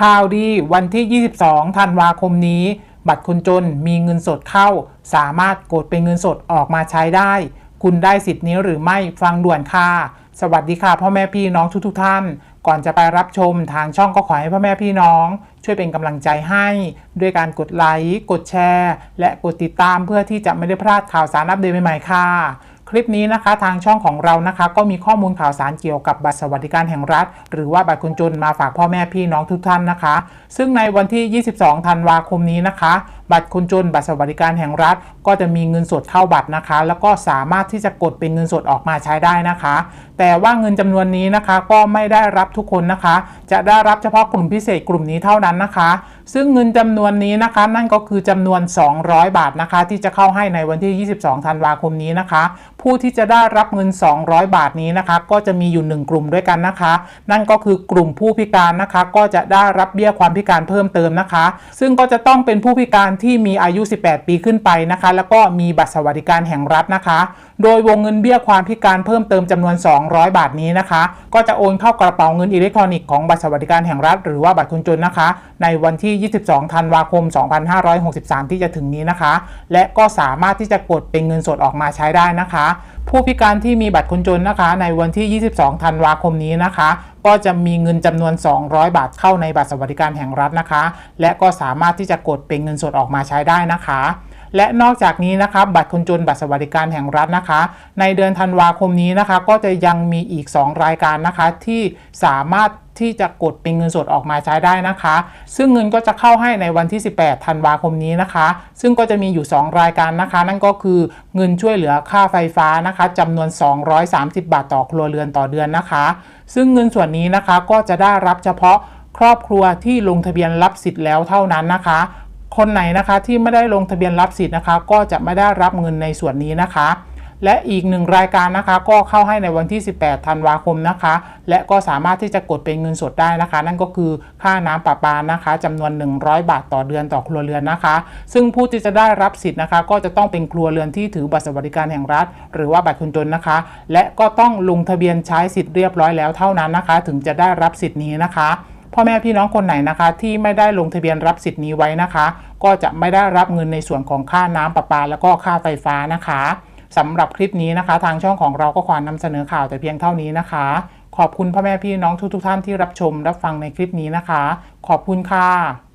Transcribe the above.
ข่าวดีวันที่ 22 ธันวาคมนี้ บัตรคนจนมีเงินสดเข้า สามารถกดเป็นเงินสดออกมาใช้ได้ คุณได้สิทธิ์นี้หรือไม่ฟังด่วนค่ะ สวัสดีค่ะพ่อแม่พี่น้องทุกๆท่าน ก่อนจะไปรับชมทางช่องก็ขอให้พ่อแม่พี่น้อง ช่วยเป็นกำลังใจให้ ด้วยการกดไลค์กดแชร์ และกดติดตามเพื่อที่จะไม่ได้พลาดข่าวสารอัปเดตใหม่ๆค่ะ คลิปนี้นะคะทางช่องของเรานะคะ ก็มีข้อมูลข่าวสารเกี่ยวกับบัตรสวัสดิการแห่งรัฐ หรือว่าบัตรคนจนมาฝากพ่อแม่พี่น้องทุกท่านนะคะ ซึ่งในวันที่ 22 ธันวาคมนี้นะคะ บัตรคนจนบัตรสวัสดิการแห่งรัฐ ก็จะมีเงินสดเข้าบัตรนะคะ แล้วก็สามารถที่จะกดเป็นเงินสดออกมาใช้ได้นะคะ แต่ว่าเงินจำนวนนี้นะคะก็ไม่ได้รับทุกคนนะคะ จะได้รับเฉพาะกลุ่มพิเศษกลุ่มนี้เท่านั้นนะคะ ซึ่งเงินจำนวนนี้นะคะ นั่นก็คือจำนวน 200 บาทนะคะ ที่จะเข้าให้ในวันที่ 22 ธันวาคมนี้นะคะ ผู้ที่จะได้รับเงิน 200 บาทนี้นะคะ ก็จะมีอยู่ 1 กลุ่มด้วยกันนะคะ นั่นก็คือกลุ่มผู้พิการนะคะ ก็จะได้รับเบี้ยความพิการเพิ่มเติมนะคะ ซึ่งก็จะต้องเป็นผู้พิการที่มีอายุ 18 ปีขึ้นไปนะคะ แล้วก็มีบัตรสวัสดิการแห่งรัฐนะคะ โดยวงเงินเบี้ยความพิการเพิ่มเติมจำนวน 200 บาทนี้นะคะ ก็จะโอนเข้ากระเป๋าเงินอิเล็กทรอนิกส์ของบัตรสวัสดิการแห่งรัฐ หรือว่าบัตรคนจนนะคะ ในวันที่ 22 ธันวาคม 2563 ที่จะถึงนี้นะคะ และก็สามารถที่จะกดเป็นเงินสดออกมาใช้ได้นะคะ ผู้พิการที่มีบัตรคนจนนะคะ ในวันที่ 22 ธันวาคมนี้นะคะ ก็จะมีเงินจำนวน 200 บาทเข้าในบัตรสวัสดิการแห่งรัฐนะคะ และก็สามารถที่จะกดเป็นเงินสดออกมาใช้ได้นะคะ และนอกจากนี้นะคะบัตรคนจนบัตรสวัสดิการแห่งรัฐนะคะ ในเดือนธันวาคมนี้นะคะ ก็จะยังมีอีก 2 รายการนะคะ ที่สามารถที่จะกดเป็นเงินสดออกมาใช้ได้นะคะ ซึ่งเงินก็จะเข้าให้ในวันที่ 18 ธันวาคมนี้นะคะ ซึ่งก็จะมีอยู่ 2 รายการนะคะ นั่นก็คือเงินช่วยเหลือค่าไฟฟ้านะคะจำนวน 230 บาทต่อครัวเรือนต่อเดือนนะคะ ซึ่งเงินส่วนนี้นะคะก็จะได้รับเฉพาะครอบครัวที่ลงทะเบียนรับสิทธิ์แล้วเท่านั้นนะคะ คนไหนนะคะที่ไม่ได้ลงทะเบียนรับสิทธิ์นะคะ ก็จะไม่ได้รับเงินในส่วนนี้นะคะ และอีกหนึ่งรายการนะคะ ก็เข้าให้ในวันที่ 18 ธันวาคมนะคะ และก็สามารถที่จะกดเป็นเงินสดได้นะคะ นั่นก็คือค่าน้ำประปานะคะจำนวน 100 บาทต่อเดือนต่อครัวเรือนนะคะ ซึ่งผู้ที่จะได้รับสิทธิ์นะคะ ก็จะต้องเป็นครัวเรือนที่ถือบัตรสวัสดิการแห่งรัฐ หรือว่าบัตรคนจนนะคะ และก็ต้องลงทะเบียนใช้สิทธิ์เรียบร้อยแล้วเท่านั้นนะคะ ถึงจะได้รับสิทธิ์นี้นะคะ พ่อแม่พี่น้องคนไหนนะคะ ที่ไม่ได้ลงทะเบียนรับสิทธิ์นี้ไว้นะคะ ก็จะไม่ได้รับเงินในส่วนของค่าน้ำประปา แล้วก็ค่าไฟฟ้านะคะสำหรับคลิปนี้นะคะ ทางช่องของเราก็ขอนำเสนอข่าวแต่เพียงเท่านี้นะคะ ขอบคุณพ่อแม่พี่น้องทุกๆท่านที่รับชมรับฟังในคลิปนี้นะคะ ขอบคุณค่ะ